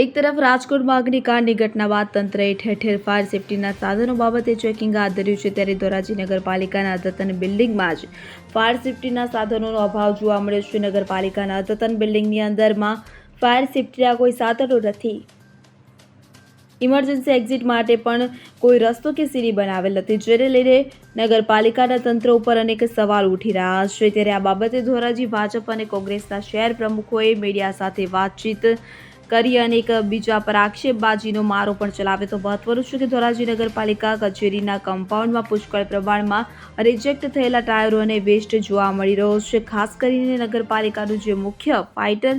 એક તરફ રાજકોટમાં અગ્નિકાંડની ઘટના બાદ તંત્રએ ઠેર ઠેર ફાયર સેફટીના સાધનો બાબતે ચેકિંગ હાથ ધર્યું છે ત્યારે ધોરાજી નગરપાલિકાના અદ્યતન બિલ્ડિંગમાં જ ફાયર સેફટીના સાધનોનો અભાવ જોવા મળ્યો છે. નગરપાલિકાના અદ્યતન બિલ્ડિંગની અંદરમાં ફાયર સેફટીના કોઈ સાધનો નથી. ઇમરજન્સી એક્ઝિટ માટે પણ કોઈ રસ્તો કે સીડી બનાવેલ નથી. જેને લઈને નગરપાલિકાના તંત્ર ઉપર અનેક સવાલ ઉઠી રહ્યા છે. ત્યારે આ બાબતે ધોરાજી ભાજપ અને કોંગ્રેસના શહેર પ્રમુખોએ મીડિયા સાથે વાતચીત કરી અને એક બીજા પર આક્ષેપબાજીનો મારો પણ ચલાવ્યો તો મહત્વનું છે કે ધોરાજી નગરપાલિકા કચેરીના કમ્પાઉન્ડમાં પુષ્કળ પ્રમાણમાં રિજેક્ટ થયેલા ટાયરો અને વેસ્ટ જોવા મળી રહ્યો છે. ખાસ કરીને નગરપાલિકાનું જે મુખ્ય ફાઇટર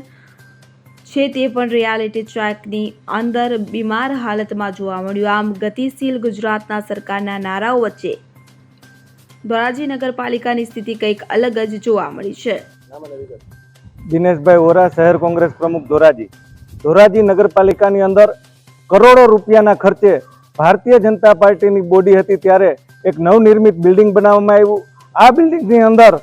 છે તે પણ રિયાલિટી ટ્રેકની અંદર બીમાર હાલતમાં જોવા મળ્યું. આમ ગતિશીલ ગુજરાતના સરકારના નારાઓ વચ્ચે ધોરાજી નગરપાલિકાની સ્થિતિ કંઈક અલગ જ જોવા મળી છે. દિનેશભાઈ ઓરા શહેર કોંગ્રેસ પ્રમુખ ધોરાજી. ધોરાજી નગરપાલિકાની અંદર કરોડો રૂપિયાના ખર્ચે ભારતીય જનતા પાર્ટીની બોડી હતી ત્યારે એક નવનિર્મિત બિલ્ડિંગ બનાવવામાં આવ્યું. આ બિલ્ડિંગની અંદર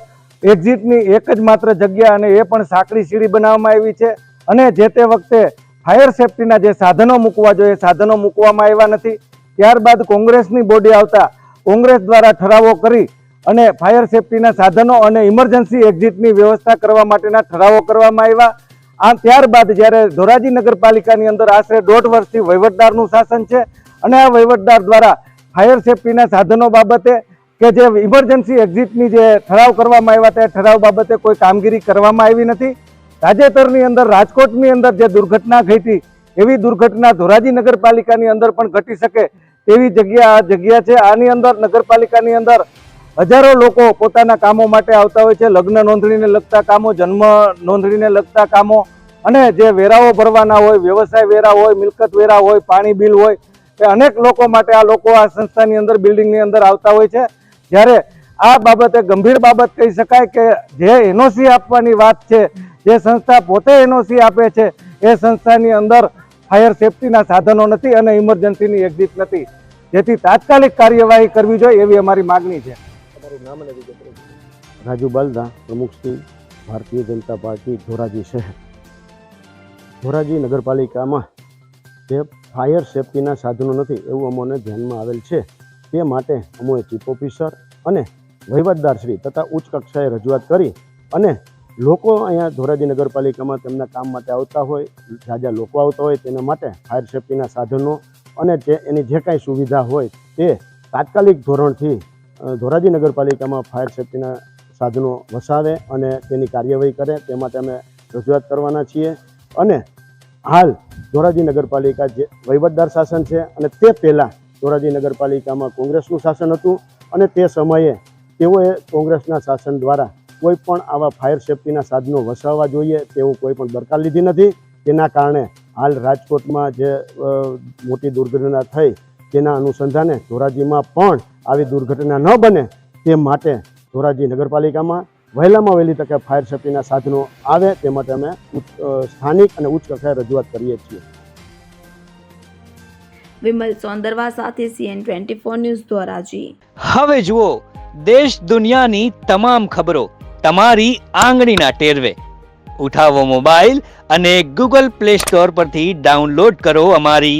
એક્ઝિટની એક જ માત્ર જગ્યા અને એ પણ સાંકડી સીડી બનાવવામાં આવી છે અને જે તે વખતે ફાયર સેફટીના જે સાધનો મૂકવા જોઈએ સાધનો મૂકવામાં આવ્યા નથી. ત્યારબાદ કોંગ્રેસની બોડી આવતા કોંગ્રેસ દ્વારા ઠરાવો કરી અને ફાયર સેફટીના સાધનો અને ઇમરજન્સી એક્ઝિટની વ્યવસ્થા કરવા માટેના ઠરાવો કરવામાં આવ્યા. આ ત્યારબાદ જ્યારે ધોરાજી નગરપાલિકાની અંદર આશરે દોઢ વર્ષથી વહીવટદારનું શાસન છે અને આ વહીવટદાર દ્વારા ફાયર સેફટીના સાધનો બાબતે કે જે ઇમરજન્સી એક્ઝિટની જે ઠરાવ કરવામાં આવ્યા તે ઠરાવ બાબતે કોઈ કામગીરી કરવામાં આવી નથી. તાજેતરની અંદર રાજકોટની અંદર જે દુર્ઘટના ઘટી એવી દુર્ઘટના ધોરાજી નગરપાલિકાની અંદર પણ ઘટી શકે તેવી જગ્યા જગ્યા છે. આની અંદર નગરપાલિકાની અંદર હજારો લોકો પોતાના કામો માટે આવતા હોય છે. લગ્ન નોંધણીને લગતા કામો, જન્મ નોંધણીને લગતા કામો અને જે વેરાઓ ભરવાના હોય, વ્યવસાય વેરા હોય, મિલકત વેરા હોય, પાણી બિલ હોય, એ અનેક લોકો માટે આ લોકો આ સંસ્થાની અંદર, બિલ્ડિંગની અંદર આવતા હોય છે. જ્યારે આ બાબતે ગંભીર બાબત કહી શકાય કે જે એનઓસી આપવાની વાત છે, જે સંસ્થા પોતે એનઓસી આપે છે, એ સંસ્થાની અંદર ફાયર સેફટીના સાધનો નથી અને ઇમરજન્સીની એક્ઝિટ નથી. જેથી તાત્કાલિક કાર્યવાહી કરવી જોઈએ એવી અમારી માગણી છે. રાજુ બાલદા પ્રમુખ શ્રી ભારતીય જનતા પાર્ટી ધોરાજી શહેર. ધોરાજી નગરપાલિકામાં જે ફાયર સેફટીના સાધનો નથી એવું અમોને ધ્યાનમાં આવેલ છે. તે માટે અમોએ ચીફ ઓફિસર અને વહીવટદારશ્રી તથા ઉચ્ચ કક્ષાએ રજૂઆત કરી અને લોકો અહીંયા ધોરાજી નગરપાલિકામાં તેમના કામ માટે આવતા હોય જાજા લોકો આવતા હોય તેના માટે ફાયર સેફટીના સાધનો અને જે એની જે કાંઈ સુવિધા હોય તે તાત્કાલિક ધોરણથી ધોરાજી નગરપાલિકામાં ફાયર સેફટીના સાધનો વસાવે અને તેની કાર્યવાહી કરે તે માટે અમે રજૂઆત કરવાના છીએ. અને હાલ ધોરાજી નગરપાલિકા જે વહીવટદાર શાસન છે અને તે પહેલાં ધોરાજી નગરપાલિકામાં કોંગ્રેસનું શાસન હતું અને તે સમયે તેઓએ કોંગ્રેસના શાસન દ્વારા કોઈ પણ આવા ફાયર સેફટીના સાધનો વસાવવા જોઈએ તેવું કોઈ પણ દરકાર લીધી નથી. તેના કારણે હાલ રાજકોટમાં જે મોટી દુર્ઘટના થઈ તેના અનુસંધાને ધોરાજીમાં પણ આવી દુર્ઘટના ન બને તે માટે ધોરાજી નગરપાલિકામાં વહેલામાં વહેલી તકે ફાયર સેફ્ટીના સાધનો આવે તે માટે અમે સ્થાનિક અને ઉચ્ચ કક્ષાએ રજૂઆત કરીએ છીએ. વિમલ સોંદરવા સાથે CN twenty four news Dhoraji. હવે જુઓ દેશ દુનિયાની તમામ ખબરો તમારી આંગળીના ટેરવે. ઉઠાવો મોબાઈલ અને ગૂગલ પ્લે સ્ટોર પરથી ડાઉનલોડ કરો અમારી